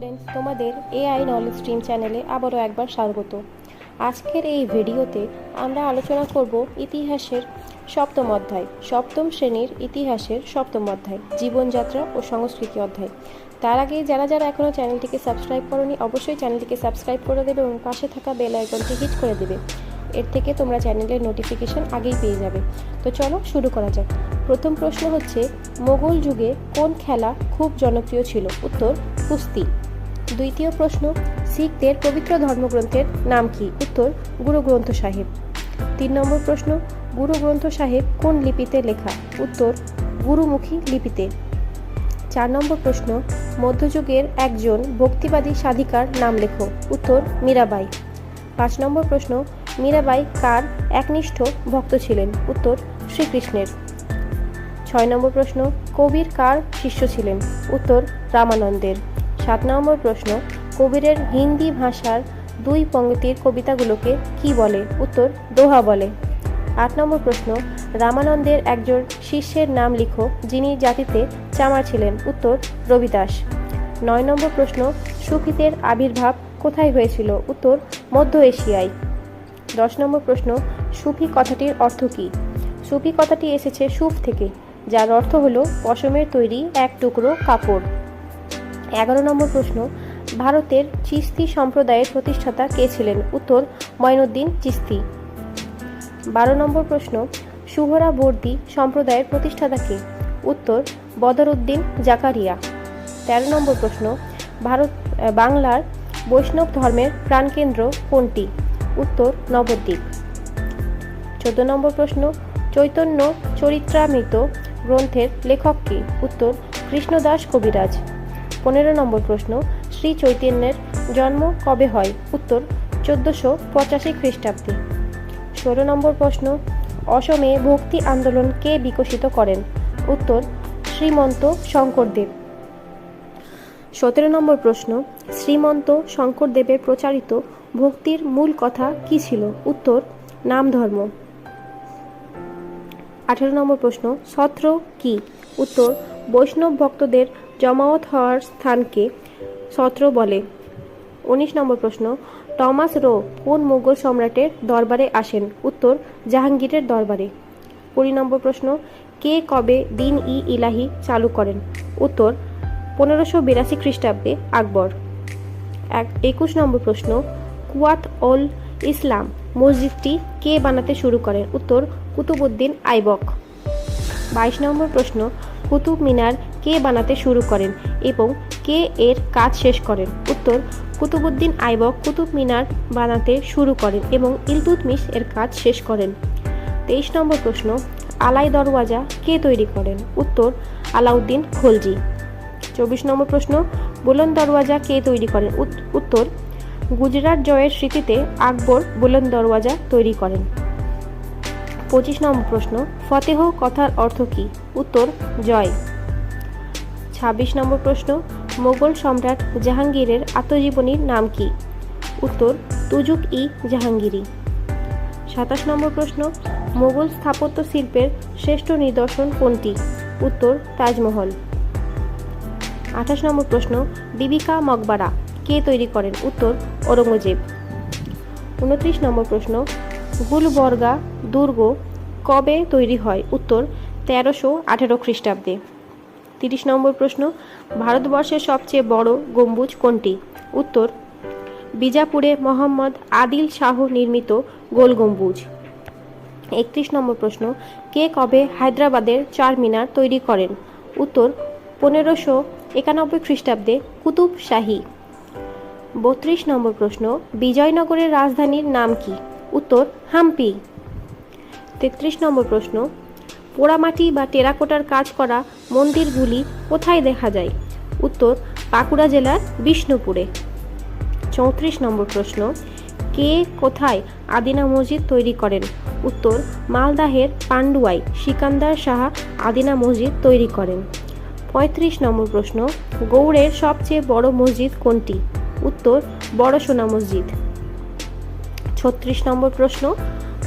Students তোমাদের AI knowledge stream চ্যানেলে আবারও একবার স্বাগত। আজকের এই ভিডিওতে আমরা আলোচনা করব ইতিহাসের সপ্তম অধ্যায়, সপ্তম শ্রেণির ইতিহাসের সপ্তম অধ্যায়, জীবনযাত্রা ও সংস্কৃতি অধ্যায়। তার আগে যারা যারা এখনও চ্যানেলটিকে সাবস্ক্রাইব করনি, অবশ্যই চ্যানেলটিকে সাবস্ক্রাইব করে দেবে এবং পাশে থাকা বেল আইকনটি হিট করে দেবে। এর থেকে তোমরা চ্যানেলের নোটিফিকেশন আগেই পেয়ে যাবে। তো চলো শুরু করা যাক। প্রথম প্রশ্ন হচ্ছে, মোগল যুগে কোন খেলা খুব জনপ্রিয় ছিল? উত্তর, কুস্তি। দ্বিতীয় প্রশ্ন, শিখদের পবিত্র ধর্মগ্রন্থের নাম কি? উত্তর গুরু গ্রন্থ সাহেব। তিন নম্বর প্রশ্ন গুরু গ্রন্থ সাহেব কোন লিপিতে লেখা? উত্তর, গুরুমুখী লিপিতে। চার নম্বর প্রশ্ন, মধ্যযুগের একজন ভক্তিবাদী সাধিকার নাম লেখো। উত্তর, মীরাবাই। পাঁচ নম্বর প্রশ্ন, মীরাবাই কার একনিষ্ঠ ভক্ত ছিলেন? উত্তর, শ্রীকৃষ্ণের। ছয় নম্বর প্রশ্ন, কবির কার শিষ্য ছিলেন? উত্তর, রামানন্দের। সাত নম্বর প্রশ্ন, কবিরের হিন্দি ভাষার দুই পঙ্ক্তির কবিতাগুলোকে কি বলে? উত্তর, দোহা বলে। আট নম্বর প্রশ্ন, রামানন্দের একজন শিষ্যের নাম লিখো, যিনি জাতিতে চামার ছিলেন। উত্তর, রবিদাস। নয় নম্বর প্রশ্ন সুফিদের আবির্ভাব কোথায় হয়েছিল? উত্তর, মধ্য এশিয়ায়। দশ নম্বর প্রশ্ন, সুফি কথাটির অর্থ কী? সুফি কথাটি এসেছে সুফ থেকে, যার অর্থ হলো পশমের তৈরি এক টুকরো কাপড়। এগারো নম্বর প্রশ্ন, ভারতের চিস্তি সম্প্রদায়ের প্রতিষ্ঠাতা কে ছিলেন? উত্তর ময়নুদ্দিন চিস্তি। বারো নম্বর প্রশ্ন, সুহরা সুহরাবর্দী সম্প্রদায়ের প্রতিষ্ঠাতা কে? উত্তর, বদরুদ্দিন জাকারিয়া। তেরো নম্বর প্রশ্ন, ভারত বাংলার বৈষ্ণব ধর্মের প্রাণকেন্দ্র কোনটি? উত্তর, নবদ্বীপ। চোদ্দ নম্বর প্রশ্ন, চৈতন্য চরিত্রামৃত গ্রন্থের লেখক কে? উত্তর, কৃষ্ণদাস কবিরাজ। পনেরো নম্বর প্রশ্ন, শ্রী চৈতন্যের জন্ম কবে হয়? উত্তর, চোদ্দোশো পঁচাশি খ্রিস্টাব্দে। ষোলো নম্বর প্রশ্ন, অসমে ভক্তি আন্দোলন কে বিকশিত করেন? উত্তর, শ্রীমন্ত শঙ্করদেব। সতেরো নম্বর প্রশ্ন, শ্রীমন্ত শঙ্করদেবের প্রচারিত ভক্তির মূল কথা কি ছিল? উত্তর, নাম ধর্ম। আঠেরো নম্বর প্রশ্ন, সত্র কি? উত্তর, বৈষ্ণব ভক্তদের জমায়েত হওয়ার স্থানকে সত্র বলে। উনিশ নম্বর প্রশ্ন, টমাস রো কোন মুঘল সম্রাটের দরবারে আসেন? উত্তর, জাহাঙ্গীরের দরবারে। কুড়ি নম্বর প্রশ্ন, কে কবে দিন ই ইলাহি চালু করেন? উত্তর, পনেরোশো বিরাশি খ্রিস্টাব্দে আকবর। এক, একুশ নম্বর প্রশ্ন, কুয়াত অল ইসলাম মসজিদটি কে বানাতে শুরু করেন? উত্তর কুতুবুদ্দিন আইবক। বাইশ নম্বর প্রশ্ন, কুতুব মিনার কে বানাতে শুরু করেন এবং কে এর কাজ শেষ করেন। উত্তর কুতুবুদ্দিন আইবক কুতুব মিনার বানাতে শুরু করেন এবং ইলতুতমিশ এর কাজ শেষ করেন। তেইশ নম্বর প্রশ্ন, আলাই দরওয়াজা কে তৈরি করেন? উত্তর, আলাউদ্দিন খলজি। চব্বিশ নম্বর প্রশ্ন, বুলন্দ দরওয়াজা কে তৈরি করেন? উত- উত্তর, গুজরাট জয়ের স্মৃতিতে আকবর বুলন্দ দরওয়াজা তৈরি করেন। পঁচিশ নম্বর প্রশ্ন, ফতেহ কথার অর্থ কী? উত্তর, জয়। ছাব্বিশ নম্বর প্রশ্ন, মোগল সম্রাট জাহাঙ্গীরের আত্মজীবনীর নাম কি? উত্তর, তুজুক ই জাহাঙ্গীরি সাতাশ নম্বর প্রশ্ন, মোগল স্থাপত্য শিল্পের শ্রেষ্ঠ নিদর্শন কোনটি? উত্তর, তাজমহল। আঠাশ নম্বর প্রশ্ন, বিবিকা মকবারা কে তৈরি করেন? উত্তর, ঔরঙ্গজেব। উনত্রিশ নম্বর প্রশ্ন, গুলবর্গা দুর্গ কবে তৈরি হয়? উত্তর, তেরোশো আঠেরো খ্রিস্টাব্দে। তিরিশ নম্বর প্রশ্ন, ভারতবর্ষের সবচেয়ে বড় গম্বুজ কোনটি? উত্তর, বিজাপুরে মোহাম্মদ আদিল শাহ নির্মিত গোল গম্বুজ। একত্রিশ নম্বর প্রশ্ন, কে কবে হায়দ্রাবাদের চার মিনার তৈরি করেন? উত্তর, পনেরোশো একানব্বই খ্রিস্টাব্দে কুতুব শাহী। বত্রিশ নম্বর প্রশ্ন, বিজয়নগরের রাজধানীর নাম কি? উত্তর, হাম্পি। তেত্রিশ নম্বর প্রশ্ন পোড়ামাটি বা টেরাকোটার কাজ করা মন্দিরগুলি কোথায় দেখা যায়? উত্তর, বাঁকুড়া জেলার বিষ্ণুপুরে। চৌত্রিশ নম্বর প্রশ্ন, কে কোথায় আদিনা মসজিদ তৈরি করেন? উত্তর, মালদাহের পান্ডুয়াই সিকান্দার সাহা আদিনা মসজিদ তৈরি করেন। পঁয়ত্রিশ নম্বর প্রশ্ন, গৌড়ের সবচেয়ে বড় মসজিদ কোনটি? উত্তর বড় সোনা মসজিদ। ছত্রিশ নম্বর প্রশ্ন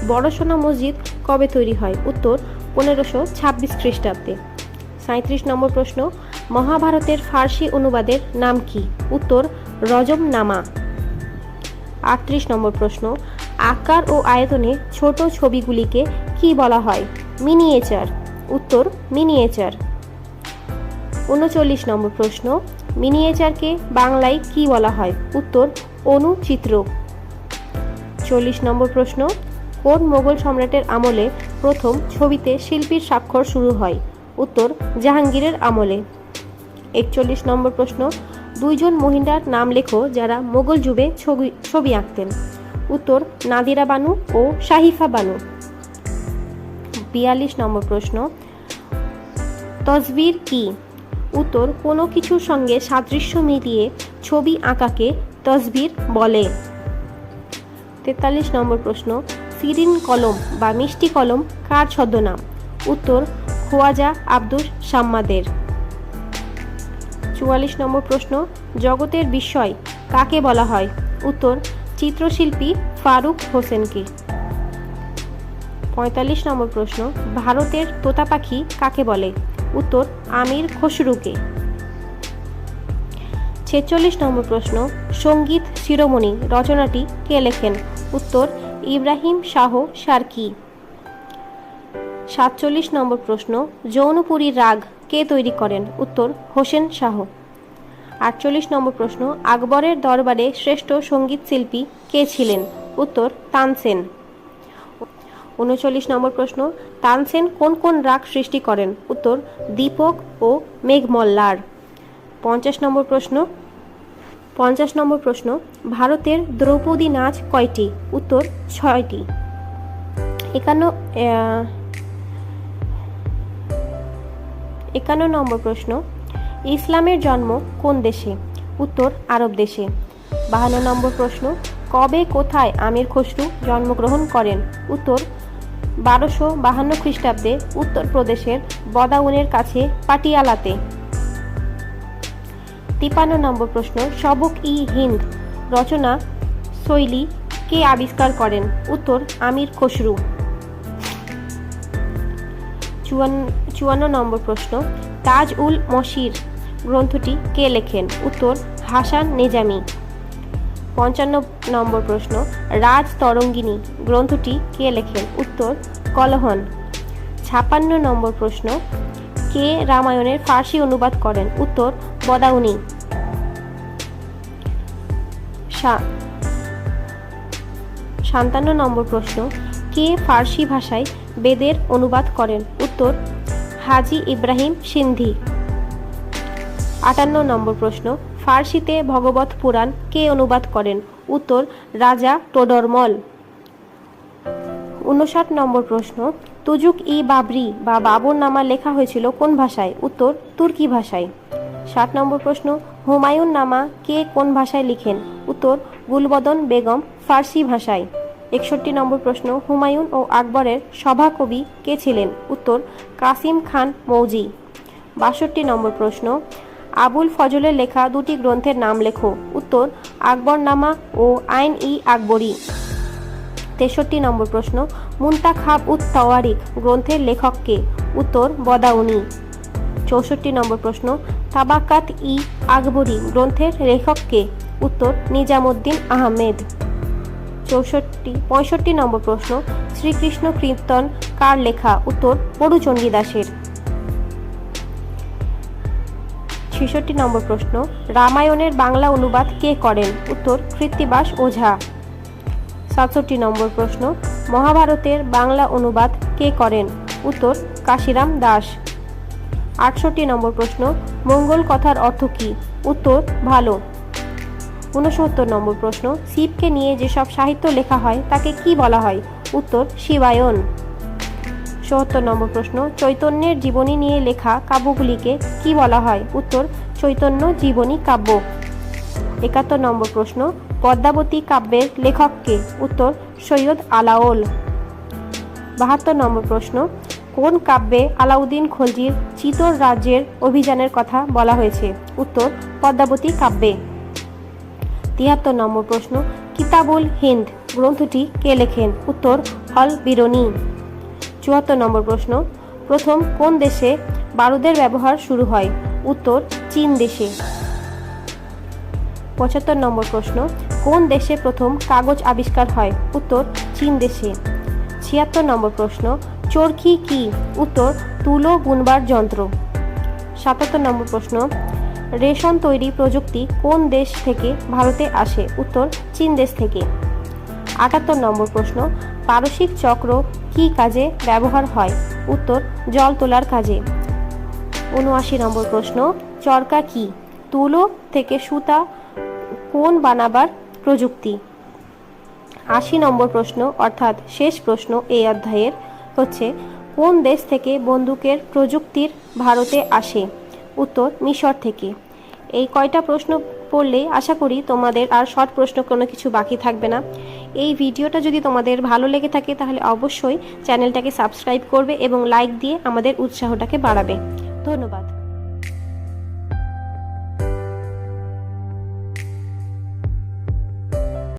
বড় সোনা মসজিদ কবে তৈরি হয়? উত্তর পনেরোশো ছাব্বিশ খ্রিস্টাব্দে। সাঁত্রিশ নম্বর প্রশ্ন, মহাভারতের ফার্সি অনুবাদের নাম কি? উত্তর, রজমনামা। আটত্রিশ নম্বর প্রশ্ন, আকার ও আয়তনে ছোট ছবিগুলিকে কি বলা হয়? মিনিয়েচার। উত্তর, মিনিয়েচার। উনচল্লিশ নম্বর প্রশ্ন, মিনিয়েচারকে বাংলায় কি বলা হয়? উত্তর, অনুচিত্র। চল্লিশ নম্বর প্রশ্ন, কোন মোগল সম্রাটের আমলে প্রথম ছবিতে শিল্পীর স্বাক্ষর শুরু হয়। উত্তর, জাহাঙ্গীরের আমলে। একচল্লিশ নম্বর প্রশ্ন, দুইজন মহিলার নাম লেখো যারা মোগল যুগে ছবি ছবি আঁকতেন। উত্তর, নাদিরা বানু ও শাহিফা বানু। বিয়াল্লিশ নম্বর প্রশ্ন, তসবির কি? উত্তর, কোনো কিছুর সঙ্গে সাদৃশ্য মিলিয়ে ছবি আঁকাকে তসবির বলে। তেতাল্লিশ নম্বর প্রশ্ন সিরিন কলম বা মিষ্টি কলম কার ছদ্মনাম? উত্তর, খোয়াজা আব্দুস সাম্মাদের। চুয়াল্লিশ নম্বর প্রশ্ন, জগতের বিস্ময় কাকে বলা হয়? উত্তর, চিত্রশিল্পী ফারুক হোসেনকে। পঁয়তাল্লিশ নম্বর প্রশ্ন, ভারতের তোতা পাখি কাকে বলে? উত্তর, আমির খসরুকে। ছেচল্লিশ নম্বর প্রশ্ন, সংগীত শিরোমণি রচনাটি কে লেখেন? উত্তর ইব্রাহিম শাহ সার্কি। সাতচল্লিশ নম্বর প্রশ্ন যৌনপুরীর রাগ কে তৈরি করেন? উত্তর, হোসেন শাহ। আটচল্লিশ নম্বর প্রশ্ন, আকবরের দরবারে শ্রেষ্ঠ সংগীত শিল্পী কে ছিলেন? উত্তর, তানসেন। উনচল্লিশ নম্বর প্রশ্ন, তানসেন কোন কোন রাগ সৃষ্টি করেন? উত্তর, দীপক ও মেঘমল্লার। পঞ্চাশ নম্বর প্রশ্ন পঞ্চাশ নম্বর প্রশ্ন, ভারতের দ্রৌপদী নাচ কয়টি? উত্তর, ছয়টি। একান্ন একান্ন নম্বর প্রশ্ন, ইসলামের জন্ম কোন দেশে? উত্তর, আরব দেশে। বাহান্ন নম্বর প্রশ্ন, কবে, কোথায় আমির খসরু জন্মগ্রহণ করেন? উত্তর, বারোশো বাহান্ন খ্রিস্টাব্দে উত্তরপ্রদেশের বদাউনের কাছে পাটিয়ালাতে। তিপান্ন নম্বর প্রশ্ন, সবক ই হিন্দ রচনা শৈলী কে আবিষ্কার করেন? উত্তর, আমির খসরু। চুয়ান্ন নম্বর প্রশ্ন তাজ উল মশির গ্রন্থটি কে লেখেন? উত্তর, হাসান নেজামি। পঞ্চান্ন নম্বর প্রশ্ন, রাজ তরঙ্গিনী গ্রন্থটি কে লেখেন? উত্তর, কলহন। ছাপান্ন নম্বর প্রশ্ন কে রামায়ণের ফার্সি অনুবাদ করেন? উত্তর, বদাউনি। সাতান্ন নম্বর প্রশ্ন। কে ফার্সি ভাষায় বেদের অনুবাদ করেন? উত্তর, হাজি ইব্রাহিম সিন্ধি। আটান্ন নম্বর প্রশ্ন। ফার্সিতে ভগবত পুরাণ কে অনুবাদ করেন? উত্তর, রাজা টোডরমল। উনষাট নম্বর প্রশ্ন। তুজুক ই বাবরি বা বাবর নামা লেখা হয়েছিল কোন ভাষায়? উত্তর, তুর্কি ভাষায়। ষাট নম্বর প্রশ্ন, হুমায়ুন নামা কে কোন ভাষায় লিখেন? উত্তর, গুলবদন বেগম ফার্সি ভাষায়। একষট্টি নম্বর প্রশ্ন, হুমায়ুন ও আকবরের সভাকবি কে ছিলেন? উত্তর, কাসিম খান মৌজি। বাষট্টি নম্বর প্রশ্ন, আবুল ফজলের লেখা দুটি গ্রন্থের নাম লেখো। উত্তর আকবরনামা ও আইন ই আকবরী। তেষট্টি নম্বর প্রশ্ন মুন্তাখাব উত তওয়ারিক গ্রন্থের লেখককে উত্তর, বদাউনি। চৌষট্টি নম্বর প্রশ্ন, তাবাকাত ই আকবরী গ্রন্থের লেখককে উত্তর, নিজামুদ্দিন আহমেদ। চৌষট্টি, পঁয়ষট্টি নম্বর প্রশ্ন, শ্রীকৃষ্ণ কীর্তন কার লেখা? উত্তর পড়ুচণ্ডী দাসের ছেষট্টি নম্বর প্রশ্ন, রামায়ণের বাংলা অনুবাদ কে করেন? উত্তর, কৃত্তিবাস ওঝা। সাতষট্টি নম্বর প্রশ্ন, মহাভারতের বাংলা অনুবাদ কে করেন? উত্তর, কাশিরাম দাস। আটষট্টি নম্বর প্রশ্ন, মঙ্গল কথার অর্থ কী? উত্তর, ভালো। ঊনসত্তর নম্বর প্রশ্ন, শিবকে নিয়ে যেসব সাহিত্য লেখা হয়, তাকে কি বলা হয়? উত্তর, শিবায়ন। সত্তর নম্বর প্রশ্ন, চৈতন্যের জীবনী নিয়ে লেখা কাব্যগুলিকে কি বলা হয়? উত্তর, চৈতন্য জীবনী কাব্য। একাত্তর নম্বর প্রশ্ন পদ্মাবতী কাব্যের লেখককে? উত্তর, সৈয়দ আলাওল বাহাত্তর নম্বর প্রশ্ন, কোন কাব্যে আলাউদ্দিন খলজির চিতর রাজ্যের অভিযানের কথা বলা হয়েছে? উত্তর, পদ্মাবতী কাব্যে। তিয়াত্তর নম্বর প্রশ্ন, কিতাবুল হিন্দ গ্রন্থটি কে লেখেন? উত্তর, হল বিরনি চুয়াত্তর নম্বর প্রশ্ন, প্রথম কোন দেশে বারুদের ব্যবহার শুরু হয়? উত্তর, চীন দেশে। পঁচাত্তর নম্বর প্রশ্ন, কোন দেশে প্রথম কাগজ আবিষ্কার হয়? উত্তর, চীন দেশে। ছিয়াত্তর নম্বর প্রশ্ন, চরকি কি? উত্তর, তুলো গুনবার যন্ত্র। সাতাত্তর নম্বর প্রশ্ন, রেশন তৈরি প্রযুক্তি কোন দেশ থেকে ভারতে আসে? উত্তর, চীন দেশ থেকে। আটাত্তর নম্বর প্রশ্ন, পারসিক চক্র কি কাজে ব্যবহার হয়? উত্তর, জল তোলার কাজে। উনআশি নম্বর প্রশ্ন, চরকা কি? তুলো থেকে সুতা কোন বানাবার প্রযুক্তি? আশি নম্বর প্রশ্ন, অর্থাৎ শেষ প্রশ্ন এই অধ্যায়ের হচ্ছে, কোন দেশ থেকে বন্দুকের প্রযুক্তির ভারতে আসে? উত্তর, মিশর থেকে। এই কয়টা প্রশ্ন পড়লে আশা করি তোমাদের আর শর্ট প্রশ্ন কোনো কিছু বাকি থাকবে না। এই ভিডিওটা যদি তোমাদের ভালো লেগে থাকে তাহলে অবশ্যই চ্যানেলটাকে সাবস্ক্রাইব করবে এবং লাইক দিয়ে আমাদের উৎসাহটাকে বাড়াবে। ধন্যবাদ।